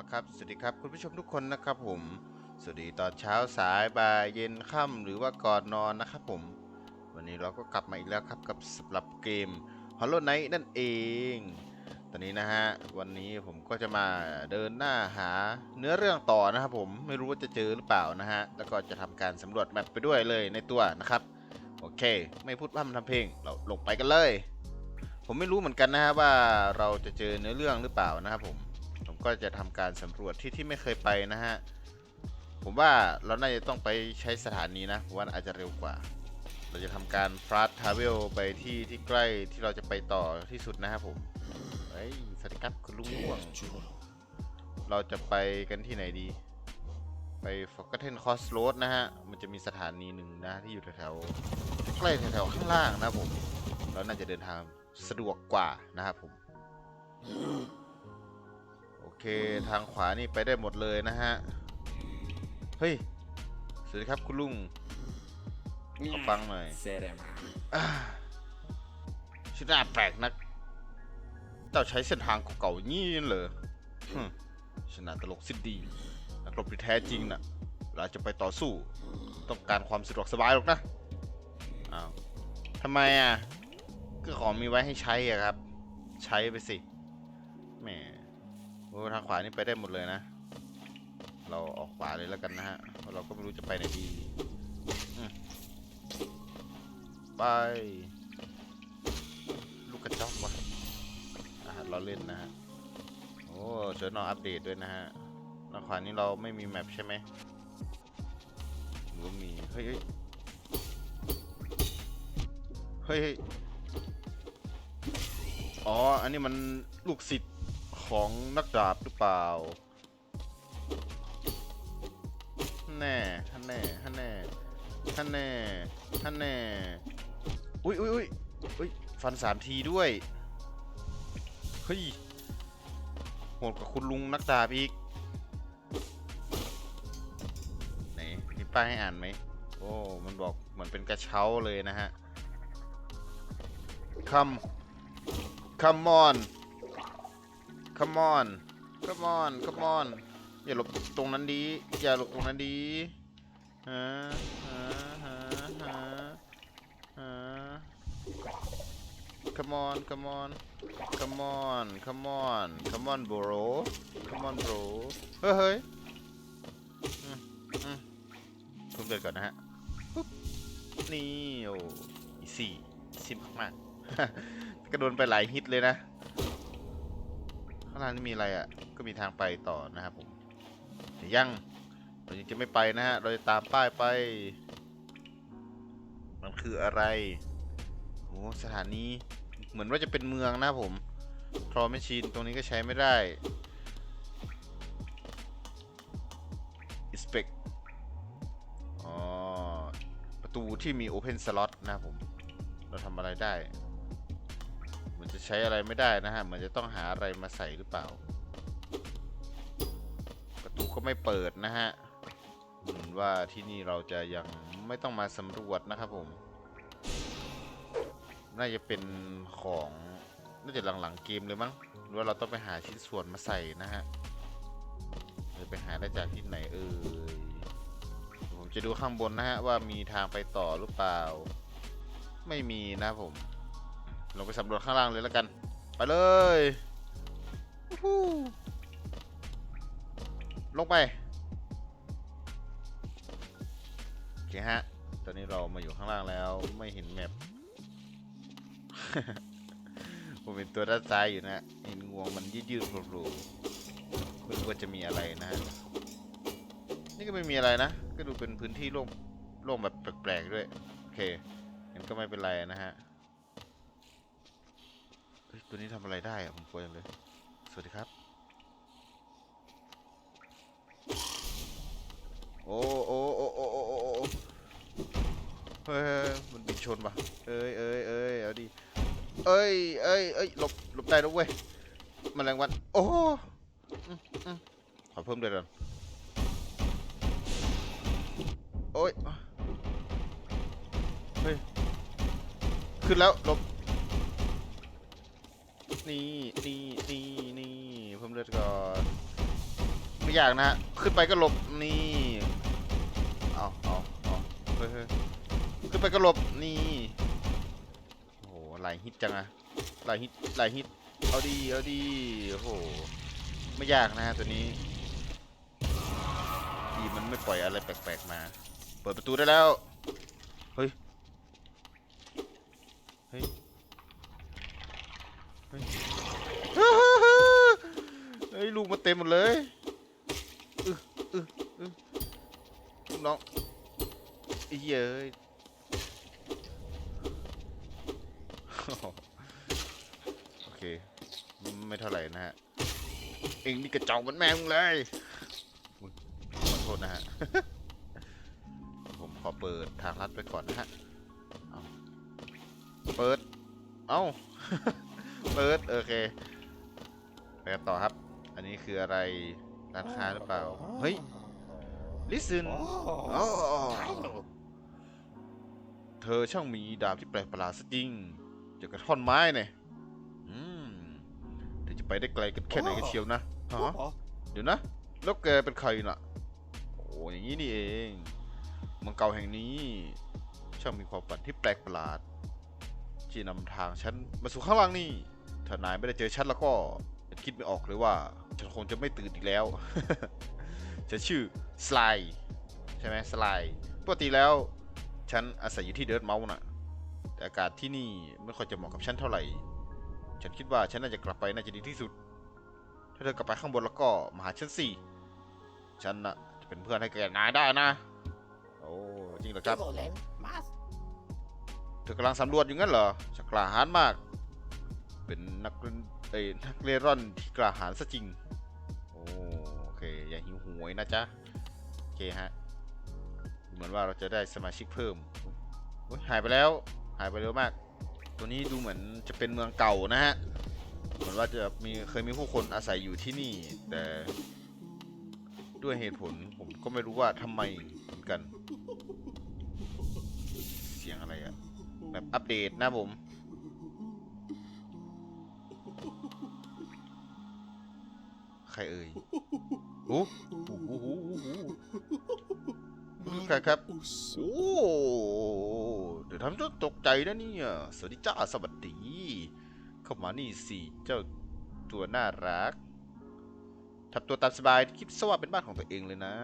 ละครับ สวัสดีครับคุณผู้ชมทุกคนนะครับผม สวัสดีตอนเช้าสายบ่ายเย็นค่ำหรือว่าก่อนนอนนะครับผม วันนี้เราก็กลับมาอีกแล้วครับกับสำหรับเกม Hollow Knight นั่นเอง ตอนนี้นะฮะวันนี้ผมก็จะมาเดินหน้าหาเนื้อเรื่องต่อนะครับผมไม่รู้ว่าจะเจอหรือเปล่านะฮะแล้วก็จะทำการสำรวจแมปไปด้วยเลยในตัวนะครับโอเค ไม่พูดพร่ำทำเพลงเราลงไปกันเลย ผมไม่รู้เหมือนกันนะฮะว่าเราจะเจอเนื้อเรื่องหรือเปล่านะครับผมผม ก็จะทำการสำรวจที่ที่ไม่เคยไปนะฮะ ผมว่าเราน่าจะต้องไปใช้สถานีนะผมว่าอาจจะเร็วกว่า เราจะทำการฟลาสทาวเวลไปที่ที่ใกล้ที่เราจะไปต่อที่สุดนะครับผมเฮ้ยสวัสดีครับคุณลุงง่วง เราจะไปกันที่ไหนดี ไป Forgotten Crossroad นะฮะ มันจะมีสถานีหนึ่งนะที่อยู่แถวๆใกล้แถวๆข้างล่างนะผม เราน่าจะเดินทางสะดวกกว่านะครับผม เคทางขวานี่ไปได้หมดเลยนะฮะ เฮ้ย สวัสดีครับคุณลุงขอฟังหน่อยเซเรมาอ่าชื่อหน้าแปลกนักเจ้าใช้เส้นทางเก่าๆงี้เหรอฮึมชนะตลกสิ้นดี นักรบที่แท้จริงน่ะเราจะไปต่อสู้ ต้องการความสะดวกสบายหรอกนะ อ้าวทำไมอะ ก็ของมีไว้ให้ใช้อะครับ ใช้ไปสิ แหม โอ้ทางขวานี่ไปได้หมดเลยนะ เราออกขวาเลยแล้วกันนะฮะเพราะเราก็ไม่รู้จะไปไหนดีไป ลูกกระจอกวะเราเล่นนะฮะ โอ้เชิญน้องอัปเดตด้วยนะฮะทางขวานี้เราไม่มีแมปใช่ไหมหรือว่ามี เฮ้ยเฮ้ย อ๋อ อันนี้มันลูกศิษย์ ของนักดาบหรือเปล่า แน่ท่านแน่ท่านแน่ท่านแน่ท่านแน่ อุ้ยอุ้ยอุ้ยอุ้ยฟันสามทีด้วย เฮ้ยโหดกว่าคุณลุงนักดาบอีก ไหนมีป้ายให้อ่านไหม โอ้ มันบอกเหมือนเป็นกระเช้าเลยนะฮะ come come on come on come on come on อย่าหลบตรงนั้นดี อย่าหลบตรงนั้นดีฮะฮะฮะฮะฮะ come on come on come on come on come on bro come on bro เฮ้ยเฮ้ยอืมอืมทุ่มเดือดก่อนนะฮะนี่โอ้อีสี่ซิมมากๆกระโดนไปหลายฮิตเลยนะางล่างนี่มีอะไรอะ ก็มีทางไปต่อนะครับผมแต่ยังเรายังจะไม่ไปนะฮะ เราจะตามป้ายไป มันคืออะไรโอ้สถานีเหมือนว่าจะเป็นเมืองนะผมทรอมชชีนตรงนี้ก็ใช้ไม่ได้ inspect อ๋อประตูที่มี open slot นะครับผม เราทำอะไรได้ จะใช้อะไรไม่ได้นะฮะ เหมือนจะต้องหาอะไรมาใส่หรือเปล่า ประตูก็ไม่เปิดนะฮะเหมือนว่าที่นี่เราจะยังไม่ต้องมาสำรวจนะครับผม น่าจะเป็นของน่าจะหลังๆเกมเลยมั้งหรือว่าเราต้องไปหาชิ้นส่วนมาใส่นะฮะจะไปหาได้จากที่ไหนเอ่ยผมจะดูข้างบนนะฮะว่ามีทางไปต่อหรือเปล่า ไม่มีนะผม ลงไปสำรวจข้างล่างเลยแล้วกัน ไปเลยลงไปโอเคฮะ ตอนนี้เรามาอยู่ข้างล่างแล้วไม่เห็นแมปผมเป็นตัวด้านซ้ายอยู่นะเห็นงวงมันยืดๆโผล่ๆไม่รู้ว่าจะมีอะไรนะนี่ก็ไม่มีอะไรนะ ก็ดูเป็นพื้นที่โล่งโล่งแบบแปลกๆด้วย โอเคงั้นก็ไม่เป็นไรนะฮะ ตัวนี้ทำอะไรได้อะผมกลัวจังเลย สวัสดีครับ โอ้โอ้โอ้โอ้โอ้โอ้เฮ้ยมันบินชนปะเอ้ยเอ้ยเอ้ยเอาดิเอ้ยเอ้ยเอ้ยหลบหลบได้แล้วเว้ยแมลงวันโอ้อขอเพิ่มเลยก่อนโอ้ยเฮ้ยขึ้นแล้วหลบ นี่นี่นี่นี่เพิ่มเลือดก่อนไม่ยากนะ ขึ้นไปก็หลบนี่เอาเอาเอาเฮ้ยเฮ้ยขึ้นไปก็หลบนี่โอ้โหหลายฮิตจังอะหลายฮิตหลายฮิตเอาดีเอาดีโอ้โหไม่ยากนะฮะตัวนี้ดีมันไม่ปล่อยอะไรแปลกๆมา เปิดประตูได้แล้ว เฮ้ย เฮ้ย เฮ้ย เฮ้ยลูกมาเต็มหมดเลยอึอึอึลูกน้องไอ้เหี้ยเยโอเค ไม่เท่าไหร่นะฮะ เองนี่กระจอกเหมือนแม่มึงเลยขอโทษนะฮะ ผมขอเปิดทางลัดไปก่อนนะฮะเอาเปิด เอ้า เปิด โอเค ไปกันต่อครับ อันนี้คืออะไรร้านค้าหรือเปล่า เฮ้ย listen อ๋อเธอช่างมีดาบที่แปลกประหลาดซะจริงเจากับท่อนไม้เนี่ยอืมเธอจะไปได้ไกลกันแค่ไหนกันเชียวนะฮะเดี๋ยวนะ แล้วแกเป็นใครน่ะ โอ้อย่างนี้นี่เองเมืองเก่าแห่งนี้ ช่างมีความฝันที่แปลกประหลาดที่นำทางฉันมาสู่ข้างล่างนี่ ถ้านายไม่ได้เจอฉันแล้วก็ฉันคิดไม่ออกเลยว่า ฉันคงจะไม่ตื่นอีกแล้ว ฉันชื่อสไลใช่ไหมสไลปกติแล้ว ฉันอาศัยอยู่ที่เดิร์ดเมาส์น่ะ แต่อากาศที่นี่ไม่ค่อยจะเหมาะกับฉันเท่าไหร่ ฉันคิดว่าฉันน่าจะกลับไปน่าจะดีที่สุด ถ้าเธอกลับไปข้างบนแล้วก็มาหาฉันสิ ฉันน่ะจะเป็นเพื่อนให้แกนายได้นะ โอ้จริงเหรอครับ เธอกำลังสำรวจอยู่งั้นเหรอชักกล้าหาญมาก เป็นนักเล่นเอ้ยนักเล่ร่อนที่กล้าหาญซะจริง หวยนะจ๊ะ โอเคฮะ เหมือนว่าเราจะได้สมาชิกเพิ่มหายไปแล้ว หายไปเร็วมาก ตัวนี้ดูเหมือนจะเป็นเมืองเก่านะฮะ เหมือนว่าจะมีเคยมีผู้คนอาศัยอยู่ที่นี่ แต่ด้วยเหตุผลผมก็ไม่รู้ว่าทำไมเหมือนกัน เสียงอะไรอะแบบอัปเดตนะผม รเอ่ยโอ้โหโอ้โหโอ้โหนี่ใครครับโอ้เดี๋ยวทำจนตกใจนะเนี่ยสวัสดีจ้าสวัสดี เข้ามานี่สิเจ้าตัวน่ารักทำตัวตามสบายคิดซะว่าเป็นบ้านของตัวเองเลยนะ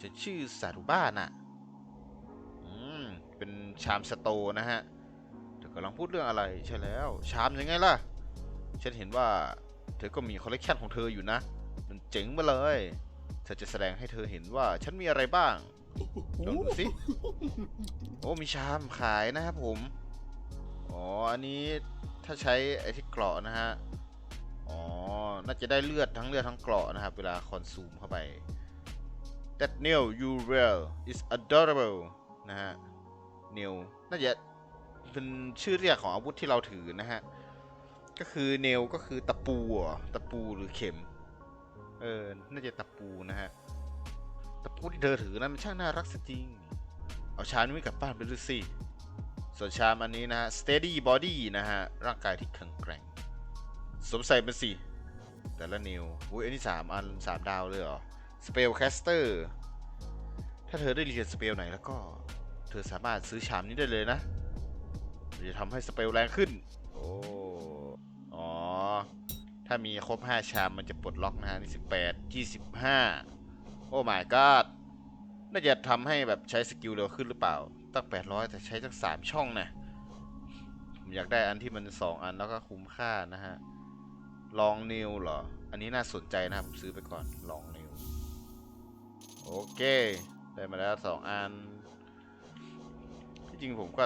จะชื่อสารุบ้าน่ะอืมเป็นชามสโตนะฮะเธอกำลังพูดเรื่องอะไรใช่แล้ว ชามยังไงล่ะ ฉันเห็นว่า เธอก็มีคอลเลกชันของเธออยู่นะ มันเจ๋งมาเลยเธอจะแสดงให้เธอเห็นว่าฉันมีอะไรบ้างลองดูสิ โอ้ มีชามขายนะครับผม อ๋อ อันนี้ถ้าใช้ไอ้ที่เกราะนะฮะ อ๋อ น่าจะได้เลือดทั้งเลือดทั้งเกราะนะครับ เวลาคอนซูมเข้าไป That nail you wear is adorable นะฮะ nail น่าจะเป็นชื่อเรียกของอาวุธที่เราถือนะฮะ ก็คือ nail ก็คือตะปูตะปูหรือเข็ม เออ น่าจะตะปูนะฮะ ตะปูที่เธอถือนะมันช่างน่ารักจริง เอาชามนี้กลับบ้านไปดูสิ ส่วนชามอันนี้นะฮะ steady body นะฮะ ร่างกายที่แข็งแกร่ง สมใส่มันสิ แต่ละนิ้วอุ้ยอันนี้สามอันสามดาวเลยเหรอ spellcaster ถ้าเธอได้เรียนสเปลไหนแล้วก็ เธอสามารถซื้อชามนี้ได้เลยนะจะทำให้สเปลแรงขึ้น โอ้ ถ้ามีครบ 5 ชามมันจะปลดล็อกนะฮะนี่18 25โอ้ my god น่าจะทำให้แบบใช้สกิลเร็วขึ้นหรือเปล่า ตั้ง 800 แต่ใช้ตั้ง 3 ช่องนะผมอยากได้อันที่มัน 2 อันแล้วก็คุ้มค่านะฮะ ลองนิวเหรอ อันนี้น่าสนใจนะครับผมซื้อไปก่อน ลองนิว โอเค ได้มาแล้ว 2 อัน ที่จริงผมก็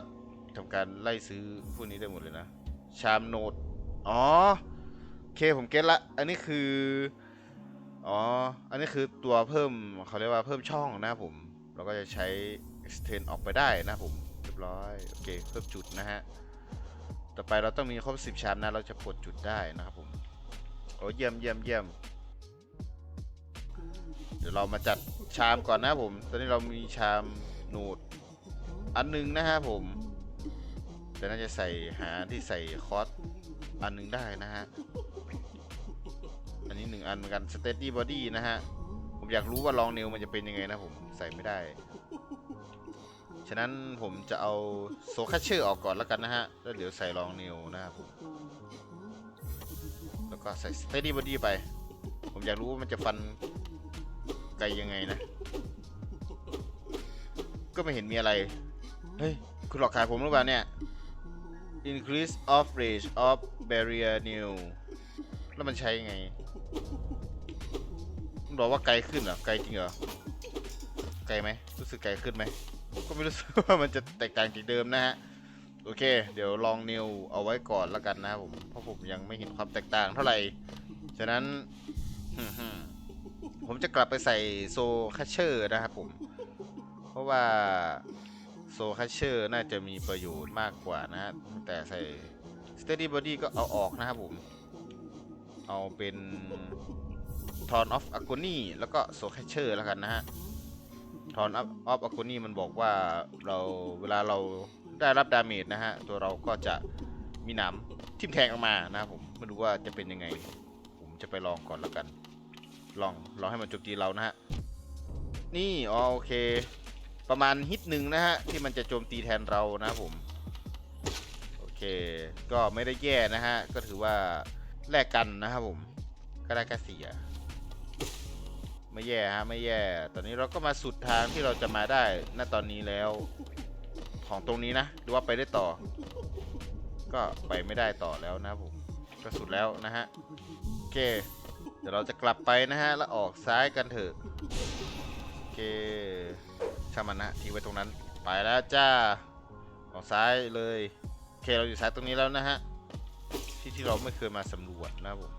ทำการไล่ซื้อพวกนี้ได้หมดเลยนะ ชามโนด อ๋อ เคผมเก็ตละ อันนี้คือ อ๋อ อันนี้คือตัวเพิ่มเขาเรียกว่าเพิ่มช่องนะผม เราก็จะใช้ extend ออกไปได้นะผม เรียบร้อย โอเค เพิ่มจุดนะฮะ ต่อไปเราต้องมีครบ 10ชามนะ เราจะปลดจุดได้นะครับผม โอ้เยี่ยมเยี่ยมเยี่ยม เดี๋ยวเรามาจัดชามก่อนนะผม ตอนนี้เรามีชามโนดอันหนึงนะครับผม แต่น่าจะใส่หาที่ใส่คอส อันหนึ่งได้นะฮะ อันนี้หนึ่งอันเหมือนกัน steady body นะฮะ ผมอยากรู้ว่าลองเนลมันจะเป็นยังไงนะผมใส่ไม่ได้ ฉะนั้นผมจะเอาโซคัชเชอร์ออกก่อนแล้วกันนะฮะ แล้วเดี๋ยวใส่ลองเนลนะครับผมแล้วก็ใส่สเตดี้บอดี้ไป ผมอยากรู้ว่ามันจะฟันไกลยังไงนะ ก็ไม่เห็นมีอะไร เฮ้ย คุณหลอกขายผมหรือเปล่าเนี่ย increase of range of barrier new แล้วมันใช้ยังไงมันบอกว่าไกลขึ้นเหรอ ไกลจริงเหรอ ไกลไหม รู้สึกไกลขึ้นไหม ก็ไม่รู้สึกว่ามันจะแตกต่างจากเดิมนะฮะ โอเค เดี๋ยวลองนิวเอาไว้ก่อนแล้วกันนะครับผม เพราะผมยังไม่เห็นความแตกต่างเท่าไหร่ ฉะนั้น ผมจะกลับไปใส่โซคัชเชอร์นะครับผม เพราะว่า โซคัชเชอร์น่าจะมีประโยชน์มากกว่านะฮะ แต่ใส่ Steady Body ก็เอาออกนะครับผม เอาเป็น Torn of Agony แล้วก็ Soul Catcher แล้วกันนะฮะ Torn of of Agony มันบอกว่าเราเวลาเราได้รับดาเมจนะฮะ ตัวเราก็จะมีหนามทิ่มแทงออกมานะครับผม ไม่รู้ว่าจะเป็นยังไง ผมจะไปลองก่อนแล้วกัน ลองลองให้มันโจมตีเรานะฮะ นี่อ๋อโอเค ประมาณฮิตหนึ่งนะฮะ ที่มันจะโจมตีแทนเรานะผม โอเค ก็ไม่ได้แย่นะฮะ ก็ถือว่าแลกกันนะครับผมก็ได้แค่เสียไม่แย่ฮะไม่แย่ ตอนนี้เราก็มาสุดทางที่เราจะมาได้ณตอนนี้แล้ว ของตรงนี้นะหรือว่าไปได้ต่อ ก็ไปไม่ได้ต่อแล้วนะผมก็สุดแล้วนะฮะโอเค เดี๋ยวเราจะกลับไปนะฮะแล้วออกซ้ายกันเถอะโอเค ช่างมันนะทิ้งไว้ตรงนั้น ไปแล้วจ้าออกซ้ายเลยโอเคเราอยู่ซ้ายตรงนี้แล้วนะฮะที่ที่เราไม่เคยมาสำรวจนะผม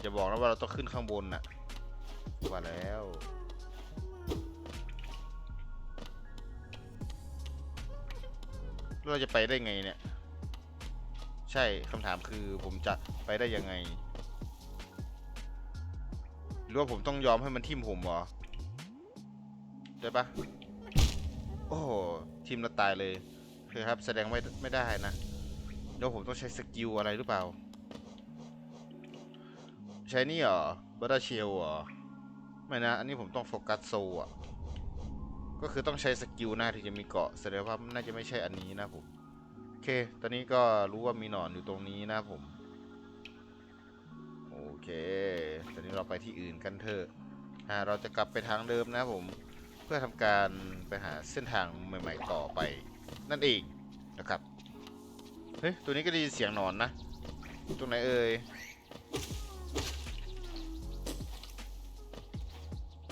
อย่าบอกนะว่าเราต้องขึ้นข้างบนน่ะว่าแล้วเราจะไปได้ไงเนี่ย ใช่คำถามคือผมจะไปได้ยังไงหรือว่าผมต้องยอมให้มันทิ่มผมเหรอ ได้ปะ อ้โหทิ่มแล้วตายเลยคือครับแสดงไม่ไม่ได้นะเดี๋ยวผมต้องใช้สกิลอะไรหรือเปล่า ใช้นี่เหรอบัตเตอร์เชลเหรอไม่นะ อันนี้ผมต้องโฟกัสโซอะ ก็คือต้องใช้สกิลหน้าถึงจะมีเกาะแสดงว่าน่าจะไม่ใช่อันนี้นะผม โอเค ตอนนี้ก็รู้ว่ามีหนอนอยู่ตรงนี้นะผม โอเค ตอนนี้เราไปที่อื่นกันเถอะ อ่า เราจะกลับไปทางเดิมนะผม เพื่อทำการไปหาเส้นทางใหม่ ๆ ต่อไป นั่นเองนะครับ เฮ้ย ตัวนี้ก็ได้ยินเสียงนอนนะ ตรงไหนเอ่ย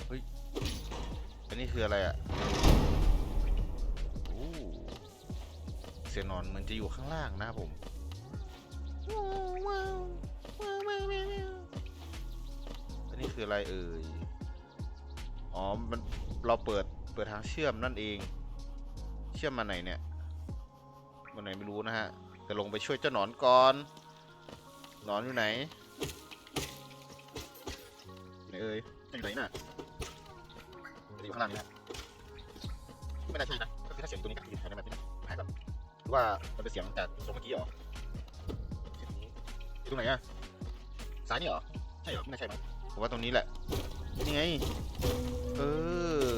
เฮ้ย อันนี้คืออะไรอะ่ะโอ้เสียงนอนเหมันจะอยู่ข้างล่างนะผมอันนี้คืออะไรเอ่ย อ๋อ มันเราเปิดเปิดทางเชื่อมนั่นเอง เชื่อมมาไหนเนี่ยมาไหนไม่รู้นะฮะจะลงไปช่วยเจ้าหนอนก่อน หนอนอยู่ไหนไหนเอ่ยอยู่ไหนน่ะอยู่ข้างล่างนี่นะไม่น่าใช่นะก็คือถ้าเสียงตัวนี้กับที่หายไปแบบนี้หายแบบหรือว่ามันเป็นเสียงจากตรงเมื่อกี้หรอเสียงนี้อยู่ตรงไหนอะซ้ายนี่หรอใช่หรอไม่น่าใช่มั้งผมว่าตรงนี้แหละนี่ไง เออ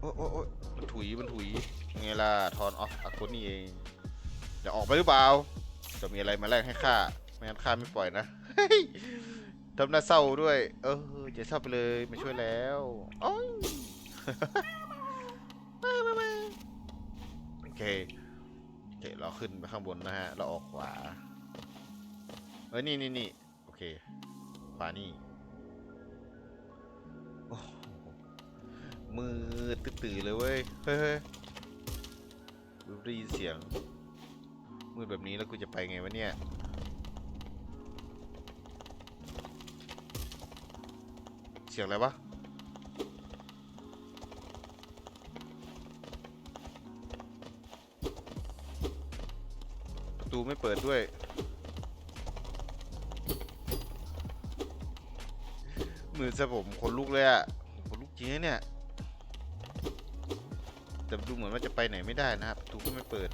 โอ้โอ้โอ้มันถุย มันถุย ไงล่ะ ทอนออฟอากุนี่เอง จะออกไปหรือเปล่า จะมีอะไรมาแลกให้ข้า ไม่งั้นข้าไม่ปล่อยนะทำหน้าเศร้าด้วย เออจะเศร้าไปเลยมาช่วยแล้วโอ้ยมามามาโอเคโอเคเราขึ้นไปข้างบนนะฮะ เราออกขวา เอ้ยนี่นี่นี่โอเคขวานี่ โอ้โหมืดตื่นเลยเว้ย เฮ้ยเฮ้ได้ยินเสียง มืดแบบนี้แล้วกูจะไปไงวะเนี่ย เสียงอะไรวะประตูไม่เปิดด้วย มือซะผมขนลุกเลยอะขนลุกจริงเนี่ย แต่ดูเหมือนว่าจะไปไหนไม่ได้นะครับประตูก็ไม่เปิด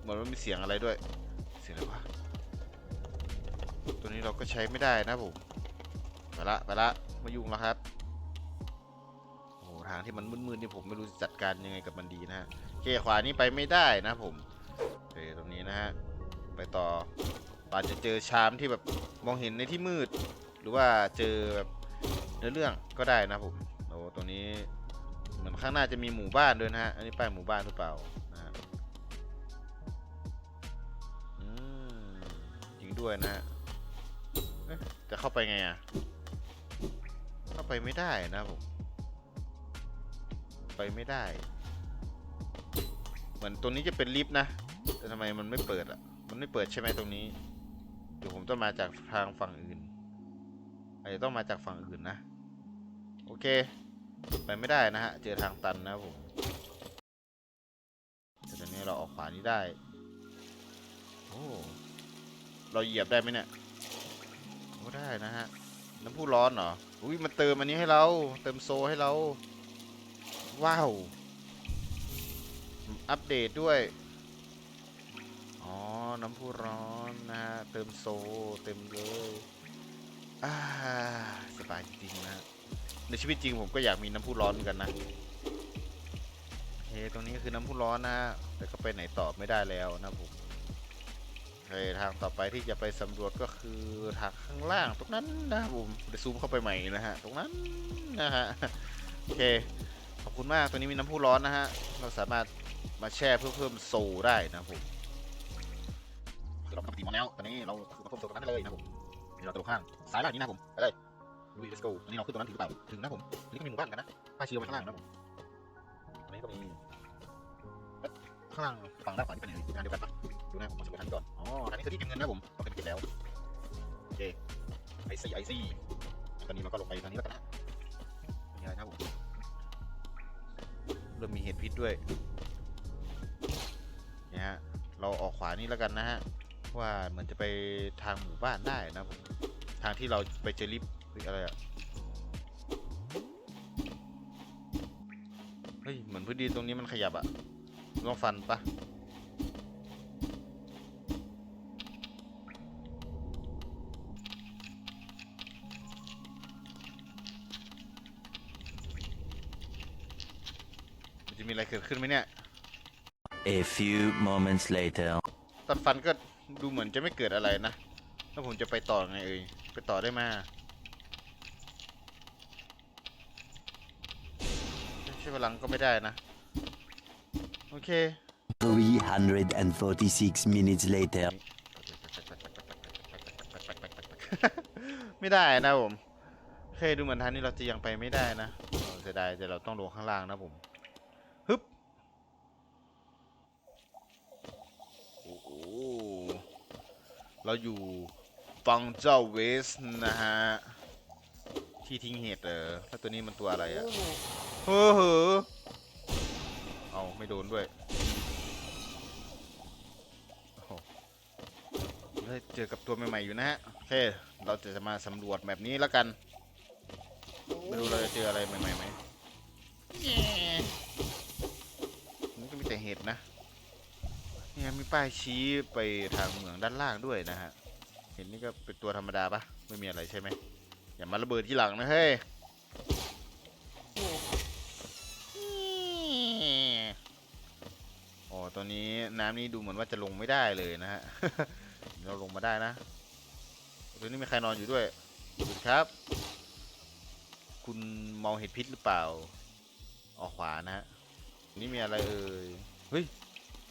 เหมือนว่ามีเสียงอะไรด้วย เสียงอะไรวะ ตัวนี้เราก็ใช้ไม่ได้นะผม ไปละไปละม่ยุ่งแล้วครับโอ้โหทางที่มันมืดๆนี่ผมไม่รู้จะจัดการยังไงกับมันดีนะฮะเคขวานี้ไปไม่ได้นะผมโอเคตรงนี้นะฮะ ไปต่ออาจจะเจอชามที่แบบมองเห็นในที่มืด หรือว่าเจอแบบ เนื้อเรื่องก็ได้นะผมโอ้ตรงนี้เหมือนข้างหน้าจะมีหมู่บ้านด้วยนะฮะ อันนี้ป้ายหมู่บ้านหรือเปล่านะฮะอืมจริงด้วยนะฮะจะเข้าไปไงอะ เข้าไปไม่ได้นะผม ไปไม่ได้ เหมือนตรงนี้จะเป็นลิฟต์นะ แต่ทำไมมันไม่เปิดอะ มันไม่เปิดใช่ไหมตรงนี้ เดี๋ยวผมต้องมาจากทางฝั่งอื่น อาจจะต้องมาจากฝั่งอื่นนะ โอเค ไปไม่ได้นะฮะ เจอทางตันนะผมแต่ตอนนี้เราออกขวานี้ได้ โอ้ เราเหยียบได้ไหมเนี่ยโอ้ได้นะฮะ น้ำพุร้อนเหรอ อุ้ยมันเติมอันนี้ให้เรา เติมโซให้เรา ว้าว อัปเดตด้วย อ๋อ น้ำพุร้อนนะฮะ เติมโซ เต็มเลย อ่าสบายจริงนะ ในชีวิตจริงผมก็อยากมีน้ำพุร้อนเหมือนกันนะโอเคตรงนี้คือน้ำพุร้อนนะ แต่ก็ไปไหนต่อไม่ได้แล้วนะผมโอเคทางต่อไปที่จะไปสำรวจก็คือทางข้างล่างตรงนั้นนะครับผมเดี๋ยวซูมเข้าไปใหม่นะฮะ ตรงนั้นนะฮะ โอเค ขอบคุณมากตัวนี้มีน้ำพุร้อนนะฮะ เราสามารถมาแช่เพื่อเพิ่มโซได้นะผมเราทำปฏิมาแล้ว ตอนนี้เราคือมาเพิ่มโซตรงนั้นได้เลยนะผม นี่เราตรงข้างซ้ายล่างนี้นะผมไปเลยลุย let's go ตอนนี้เราขึ้นตรงนั้นถึงหรือเปล่าถึงนะผมอันนี้ก็มีหมู่บ้านกันนะป้ายชื่อไว้ข้างล่างนะผมตรงนี้ก็มีข้างล่างฝั่งด้านขวานี่เป็นยังไงงานเดียวกันปะดูหน้าผมมาสำรวจทางนี้ก่อนอ๋อทางนี้คือที่เก็บเงินนะผมเราเก็บเก็บแล้วโอเคไอซีไอซีตอนนี้เราก็ลงไปทางนี้แล้วกันนะมีอะไรครับผมเริ่มมีเห็ดพิษด้วยเนี่ยฮะเราออกขวานี่แล้วกันนะฮะ ว่าเหมือนจะไปทางหมู่บ้านได้นะผมทางที่เราไปเจอลิฟต์หรืออะไรอะเฮ้ยเหมือนพื้นดินตรงนี้มันขยับอะลองฟันปะมันจะมีอะไรเกิดขึ้นไหมเนี่ย A few moments later. ตอนฟันก็ ดูเหมือนจะไม่เกิดอะไรนะ แล้วผมจะไปต่อไงเอ่ย ไปต่อได้มาใช้พลังก็ไม่ได้นะ โอเค 346 minutes later. ไม่ได้นะผม โอเค ดูเหมือนทางนี้เราจะยังไปไม่ได้นะเออเสียดายแต่เราต้องลงข้างล่างนะผม ฮึบ โอ้โห เราอยู่ฟังเจ้าเวสนะฮะ ที่ทิ้งเห็ดเออแล้วตัวนี้มันตัวอะไรอะเฮ้อเหอเอาไม่โดนด้วยโอ้โหได้เจอกับตัวใหม่ๆอยู่นะฮะโอเคเราจะมาสำรวจแบบนี้แล้วกัน ไม่รู้เราจะเจออะไรใหม่ๆไหมแย่มันก็มีแต่เห็ดนะ เนี่ยมีป้ายชี้ไปทางเหมืองด้านล่างด้วยนะฮะ เห็นนี่ก็เป็นตัวธรรมดาปะไม่มีอะไรใช่ไหมอย่ามาระเบิดที่หลังนะเฮ้ยอ๋อตอนนี้น้ำนี่ดูเหมือนว่าจะลงไม่ได้เลยนะฮะ เราลงมาได้นะตัวนี้มีใครนอนอยู่ด้วยสวัสดีครับ คุณมองเห็นพิษหรือเปล่า ออกขวานะฮะ นี่มีอะไรเอ่ย เฮ้ย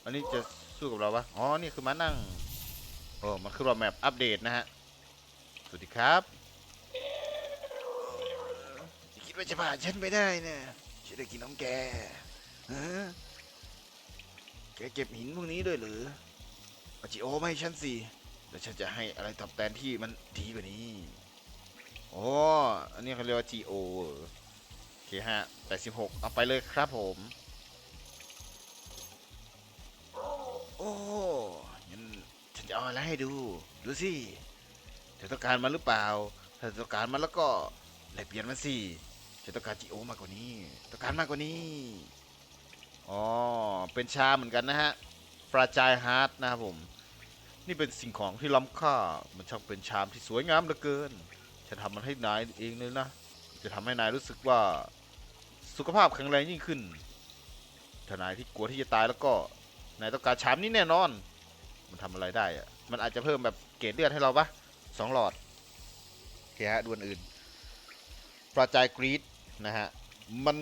อันนี้จะ สู้กับเราปะอ๋อ นี่คือมานั่ง โอ้ มันคือเราแมปอัปเดตนะฮะ สวัสดีครับคิดว่าจะผ่านฉันไปได้นะฉันได้กินน้องแกฮะแกเก็บหินพวกนี้ด้วยหรือเอาจิโอไมาให้ฉันสิแล้วฉันจะให้อะไรตอบแทนที่มันดีกว่านี้โอ้อันนี้เขาเรียกว่า GO โอเคฮะ86เอาไปเลยครับผม จะเอาอะไรให้ดู ดูสิเธอต้องการมันหรือเปล่าถ้าเธอต้องการมันแล้วก็แลกเปลี่ยนมันสิฉันต้องการจีโอมากกว่านี้ ต้องการมากกว่านี้ อ๋อ เป็นชาเหมือนกันนะฮะฟราจายฮาร์ดนะครับผม นี่เป็นสิ่งของที่ล้ำค่า มันช่างเป็นชามที่สวยงามเหลือเกินจะทำมันให้นายเองเลยนะ จะทำให้นายรู้สึกว่าสุขภาพแข็งแรงยิ่งขึ้น ถ้านายที่กลัวที่จะตายแล้วก็ นายต้องการชามนี้แน่นอน มันทำอะไรได้อะมันอาจจะเพิ่มแบบเกรดเลือดให้เราปะสองหลอดโอเคฮะดวนอื่นปราจายกรีดนะฮะ มัน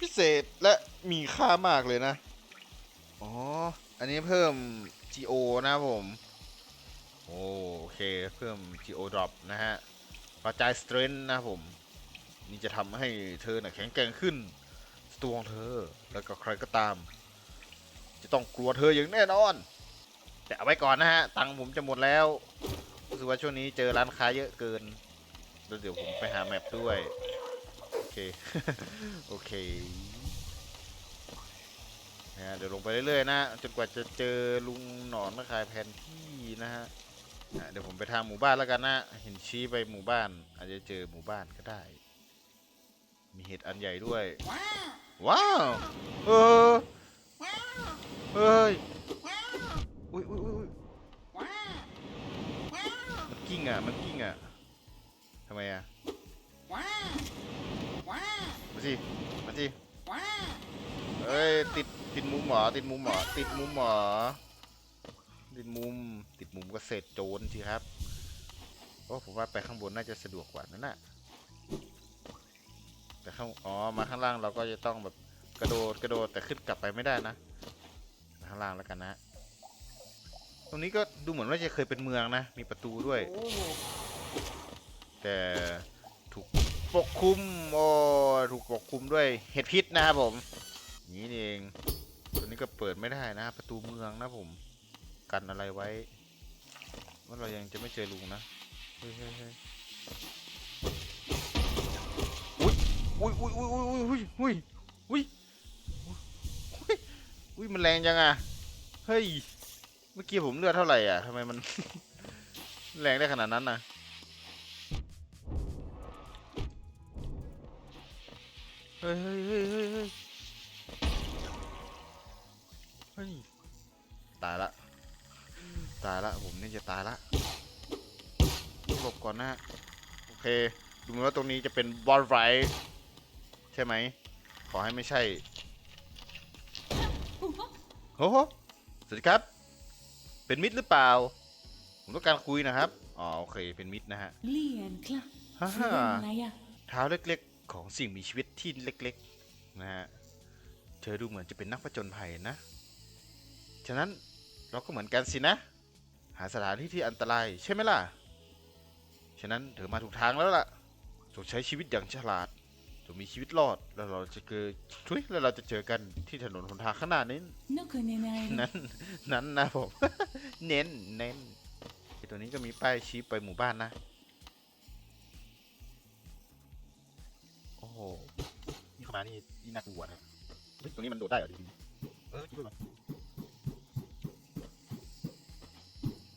พิเศษและมีค่ามากเลยนะ อ๋อ อันนี้เพิ่ม GO นะผม โอเค เพิ่ม GO drop นะฮะกระจาย strength นะผม นี่จะทำให้เธอน่ะแข็งแกร่งขึ้นสตูของเธอ แล้วก็ใครก็ตาม จะต้องกลัวเธออย่างแน่นอน แต่เอาไว้ก่อนนะฮะ ตังค์ผมจะหมดแล้วรู้สึกว่าช่วงนี้เจอร้านค้าเยอะเกินแล้วเดี๋ยวผมไปหาแมปด้วย โอเค โอเคนะฮะเดี๋ยวลงไปเรื่อยๆนะจนกว่าจะเจอลุงหนอนมาขายแผนที่นะฮะอะเดี๋ยวผมไปทางหมู่บ้านแล้วกันนะเห็นชี้ไปหมู่บ้าน อาจจะเจอหมู่บ้านก็ได้ มีเห็ดอันใหญ่ด้วย ว้าว เออเฮ้ย อุ้ยอุ้ยอุ้ยมันกิ้งอะ มันกิ้งอะทำไมอะมาสิมาสิเอ้ยติดติดมุมเหรอติดมุมเหรอติดมุมเหรอติดมุมติดมุมก็เสร็จโจรสิครับโอ้ผมว่าไปข้างบนน่าจะสะดวกกว่านั่นน่ะแต่ข้างอ๋อมาข้างล่างเราก็จะต้องแบบกระโดดกระโดดแต่ขึ้นกลับไปไม่ได้นะ ข้างล่างแล้วกันนะ ตรงนี้ก็ดูเหมือนว่าจะเคยเป็นเมืองนะ มีประตูด้วย แต่ถูกปกคลุมโอ้ถูกปกคลุมด้วยเห็ดพิษนะครับผมนี้เองตัวนี้ก็เปิดไม่ได้นะ ประตูเมืองนะผม กันอะไรไว้ ว่าเรายังจะไม่เจอลุงนะเฮ้ยเฮ้ยเฮ้ยอุ้ยอุ้ยอุ้ยอุ้ยอุ้ยอุ้ยอุ้ยอุ้ยอุ้ยมันแรงจังอะเฮ้ย เมื่อกี้ผมเลือดเท่าไหร่อะทำไมมัน แรงได้ขนาดนั้นนะเฮ้ยเฮ้ยเฮ้ยเฮ้ยเฮ้ยตายละ ตายละ ผมนี่จะตายละหลบก่อนนะโอเค ดูเหมือนว่าตรงนี้จะเป็นบอลไรใช่ไหม ขอให้ไม่ใช่โอ้โหสวัสดีครับ เป็นมิตรหรือเปล่า ผมต้องการคุยนะครับ อ๋อโอเค เป็นมิตรนะฮะเลี่ยนครับฮ่าเรื่ฮ่าองอะไรอะเท้าเล็กๆ ของสิ่งมีชีวิตที่เล็กๆนะฮะ เธอดูเหมือนจะเป็นนักผจญภัยนะ ฉะนั้นเราก็เหมือนกันสินะ หาสถานที่ที่อันตรายใช่ไหมล่ะ ฉะนั้นเธอมาถูกทางแล้วล่ะจงใช้ชีวิตอย่างฉลาด จงมีชีวิตรอดแล้วเราจะเจอทุยแล้วเราจะเจอกันที่ถนนหนทางข้างหน้านี้นกคนในในนั้น นั้นนะผม เน้นเน้นไอตัวนี้ก็มีป้ายชี้ไปหมู่บ้านนะ โอ้โห นี่เข้ามานี่นี่น่ากลัวนะเฮ้ยตรงนี้มันโดดได้เหรอจริงๆเออจริงด้วยวะ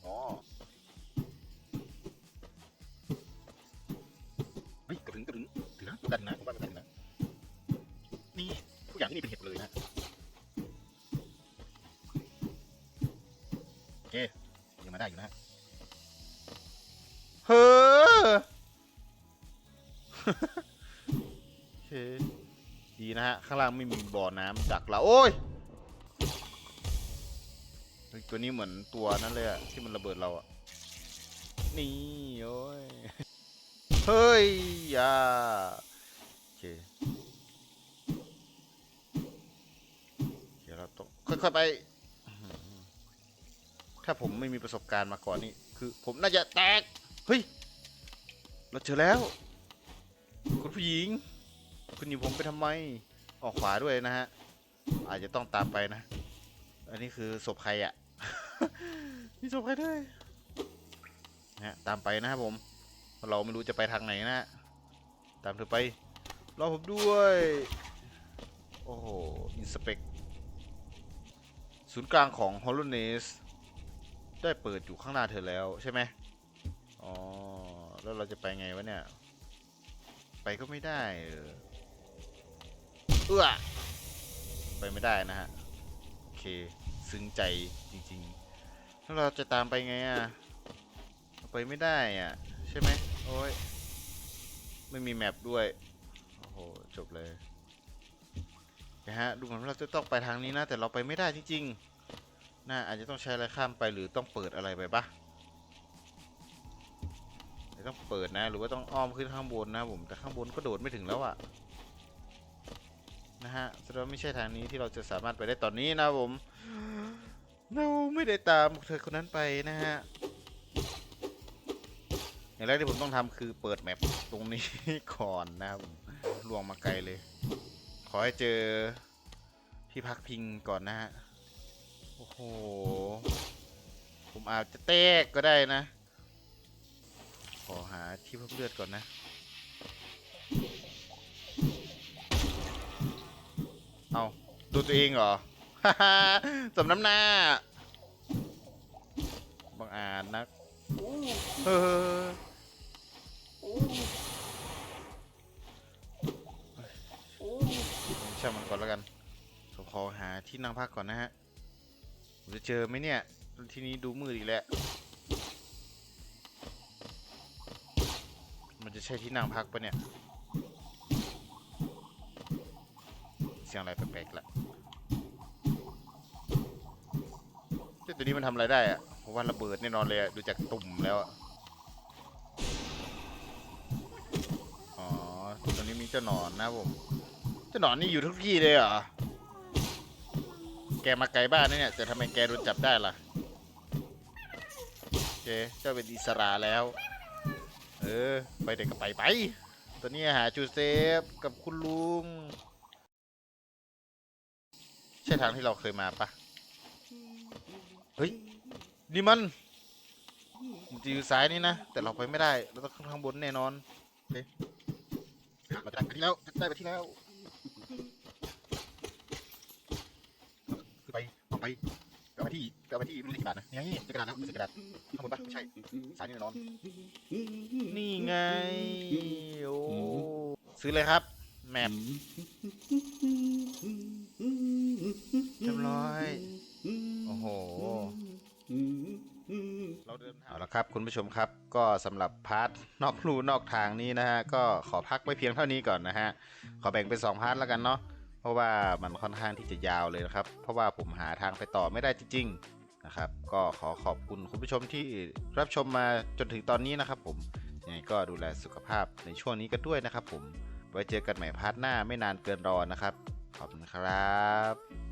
อ๋อ ถือนะกันนะผมว่ากันนะนี่ทุกอย่างที่นี่เป็นเห็ดเลยนะโอเคยังมาได้อยู่นะฮะเฮ้อโอเคดีนะฮะ ข้างล่างไม่มีบ่อน้ำดักเราโอ้ยตัวนี้เหมือนตัวนั้นเลยอะที่มันระเบิดเราอะนี่โอ้ย เฮ้ยอย่าโอเคเดี๋ยวเราต้อง ค่อยไป ถ้าผมไม่มีประสบการณ์มาก่อนนี่คือ ผมน่าจะแตก เฮ้ย เราเจอแล้ว คุณผู้หญิง คุณหยิบผมไปทำไม ออกขวาด้วยนะฮะ อาจจะต้องตามไปนะ อันนี้คือศพใครอะ่ะ มีศพใครด้วยนะฮะตามไปนะครับผม เราะเราไม่รู้จะไปทางไหนนะฮะตามเธอไป รอผมด้วย โอ้โห อินสเปก ศูนย์กลางของ h o l o n e s ได้เปิดอยู่ข้างหน้าเธอแล้วใช่ไหมอ๋อ แล้วเราจะไปไงวะเนี่ย ไปก็ไม่ได้ เออเอื้อไปไม่ได้นะฮะ โอเค ซึ้งใจจริงๆ แล้วเราจะตามไปไงอะ ไปไม่ได้อะ ใช่ไหมโอ้ย ไม่มีแมปด้วย โอ้โห จบเลย นะฮะดูเหมือนเราจะต้องไปทางนี้นะแต่เราไปไม่ได้จริงๆน่าอาจจะต้องใช้อะไรข้ามไปหรือต้องเปิดอะไรไปปะเดี๋ยวต้องเปิดนะ หรือว่าต้องอ้อมขึ้นข้างบนนะผมแต่ข้างบนก็โดดไม่ถึงแล้วอะนะฮะแสดงว่าไม่ใช่ทางนี้ที่เราจะสามารถไปได้ตอนนี้นะผมเราไม่ได้ตามเธอคนนั้นไปนะฮะอย่างแรกที่ผมต้องทำคือเปิดแมปตรงนี้ก่อนนะครับผมลวงมาไกลเลย ขอให้เจอที่พักพิงก่อนนะฮะ โอ้โห ผมอาจจะแตกก็ได้นะ ขอหาที่เพิ่มเลือดก่อนนะ เอาดูตัวเองเหรอสมน้ำหน้าบังอาจนัก เฮ้อ ช่างมันก่อนแล้วกันผมขอหาที่นั่งพักก่อนนะฮะผมจะเจอไหมเนี่ยที่นี้ดูมืดอีกแล้ว มันจะใช่ที่นั่งพักปะเนี่ย เสียงอะไรแปลกๆละเจ้าตัวนี้มันทำอะไรได้อะผมว่าระเบิดแน่นอนเลยอะดูจากตุ่มแล้วอะอ๋อตัวนี้มีเจ้าหนอนนะผม เจ้าหนอนนี่อยู่ทุกที่เลยเหรอ แกมาไกลบ้านนะเนี่ย แต่ทำไมแกโดนจับได้ล่ะโอเคเจ้าเป็นอิสระแล้ว เออ ไปเด็กก็ไปไป ตอนนี้หาจูเซฟกับคุณลุง ใช่ทางที่เราเคยมาปะเฮ้ย นี่มันมันจะอยู่ซ้ายนี่นะ แต่เราไปไม่ได้ เราต้องขึ้นข้างบนแน่นอน โอเคเราได้ไปที่แล้วได้ไปที่แล้ว ไปเอาไปที่เอาไปที่ไม่รู้ที่กระดาษนะนี่ไงนี่กระดาษนะไม่ใช่กระดาษข้างบนปะไม่ใช่ซ้ายนี่แน่นอนนี่ไงโอ้ซื้อเลยครับแมปเรียบร้อยโอ้โหเราเดินเอาละครับ คุณผู้ชมครับ ก็สำหรับพาร์ทนอกรูนอกทางนี้นะฮะ ก็ขอพักไว้เพียงเท่านี้ก่อนนะฮะ ขอแบ่งเป็น 2 พาร์ทแล้วกันเนาะ เพราะว่ามันค่อนข้างที่จะยาวเลยนะครับ เพราะว่าผมหาทางไปต่อไม่ได้จริงๆนะครับ ก็ขอขอบคุณคุณผู้ชมที่รับชมมาจนถึงตอนนี้นะครับ ผมยังไงก็ดูแลสุขภาพในช่วงนี้กันด้วยนะครับ ผมไว้เจอกันใหม่พาร์ทหน้าไม่นานเกินรอนะครับ ขอบคุณครับ